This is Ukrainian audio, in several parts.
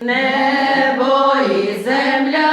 Небо і земля,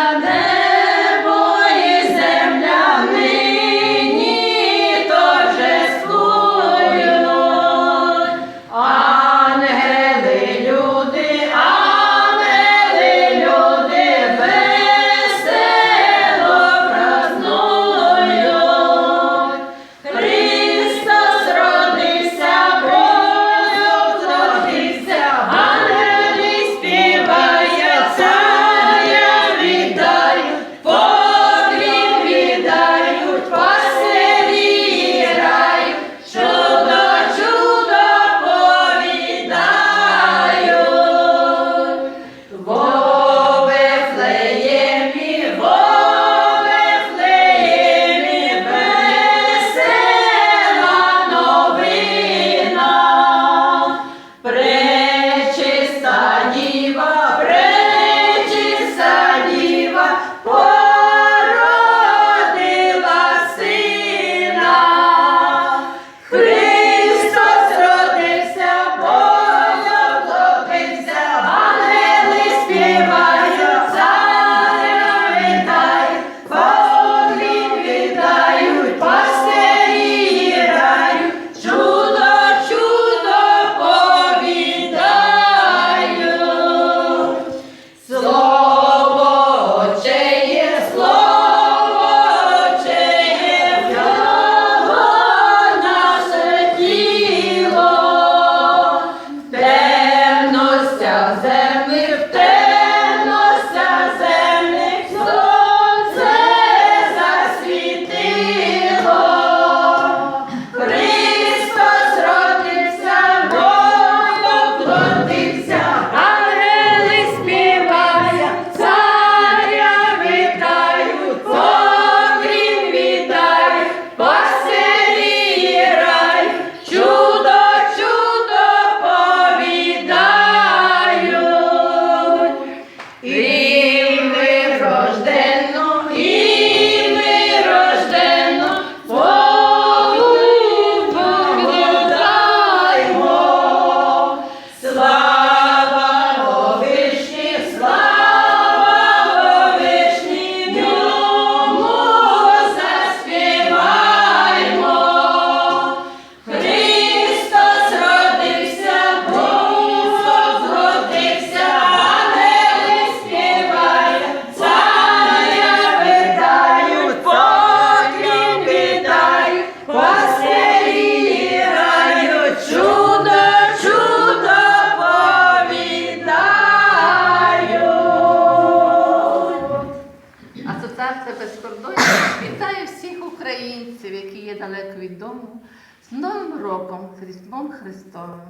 Асоціація без кордонів вітає всіх українців, які є далеко від дому, з Новим роком, з Різдвом Христовим.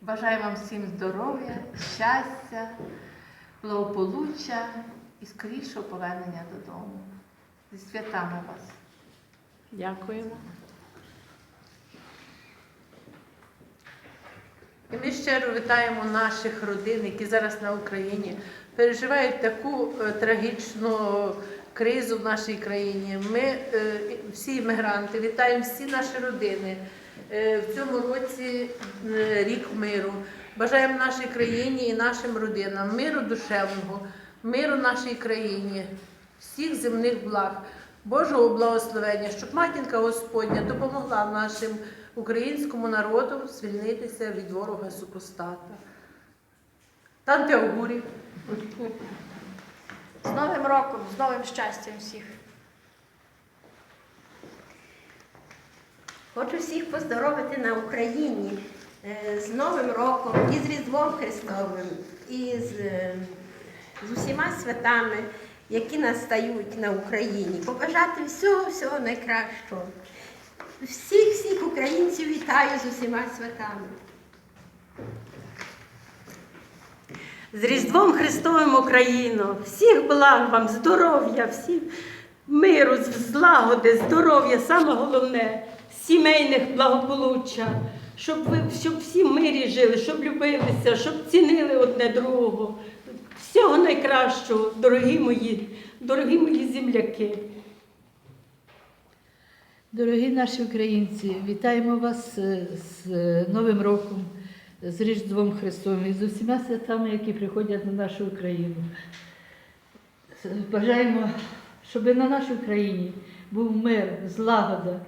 Бажаю вам всім здоров'я, щастя, благополуччя і скорішого повернення додому. Зі святами вас! Дякуємо. І ми щиро вітаємо наших родин, які зараз на Україні переживають таку е, трагічну кризу в нашій країні. Ми е, всі іммігранти, вітаємо всі наші родини. Е, в цьому році рік миру. Бажаємо нашій країні і нашим родинам миру душевного, миру нашій країні, всіх земних благ, Божого благословення, щоб матінка Господня допомогла нашим українському народу звільнитися від ворога супостата. Танте Аугурі. З Новим роком, з новим щастям всіх. Хочу всіх поздоровити на Україні е, з Новим роком і з Різдвом Христовим, і з, е, з усіма святами, які настають на Україні. Побажати всього, всього найкращого. Всіх всіх українців вітаю з усіма святами. З Різдвом Христовим Україно! Всіх благ вам, здоров'я, всім миру, злагоди, здоров'я, саме головне, сімейних благополуччя, щоб ви щоб всі в мирі жили, щоб любилися, щоб цінили одне другого. Всього найкращого, дорогі мої, дорогі мої земляки. Дорогі наші українці, вітаємо вас е, з Новим роком. З Різдвом Христовим і з усіма святами, які приходять на нашу Україну. Бажаємо, щоб на нашій Україні був мир, злагода,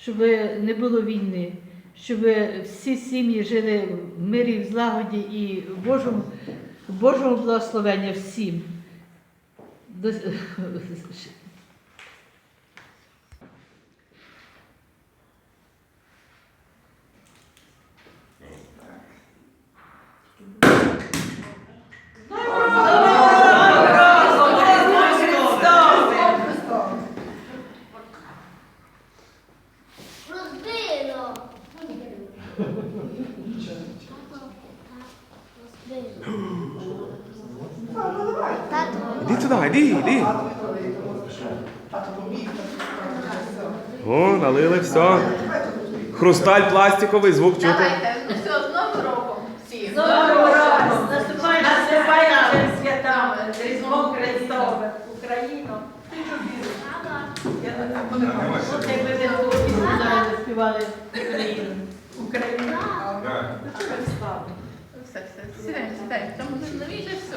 щоб не було війни, щоб всі сім'ї жили в мирі, в злагоді і в Божому, в Божому благословенні всім. Іди туди, іди, іди. О, налили все. Хрусталь пластиковий, звук чути. Давайте, ну все, з Новим роком всім. Наступаючим святами, з Різдвом Христовим, Україну. От якби ви цю пісню зараз співали Україну. Україну. Все, все, сідаємо, сідаємо. Там новіше все.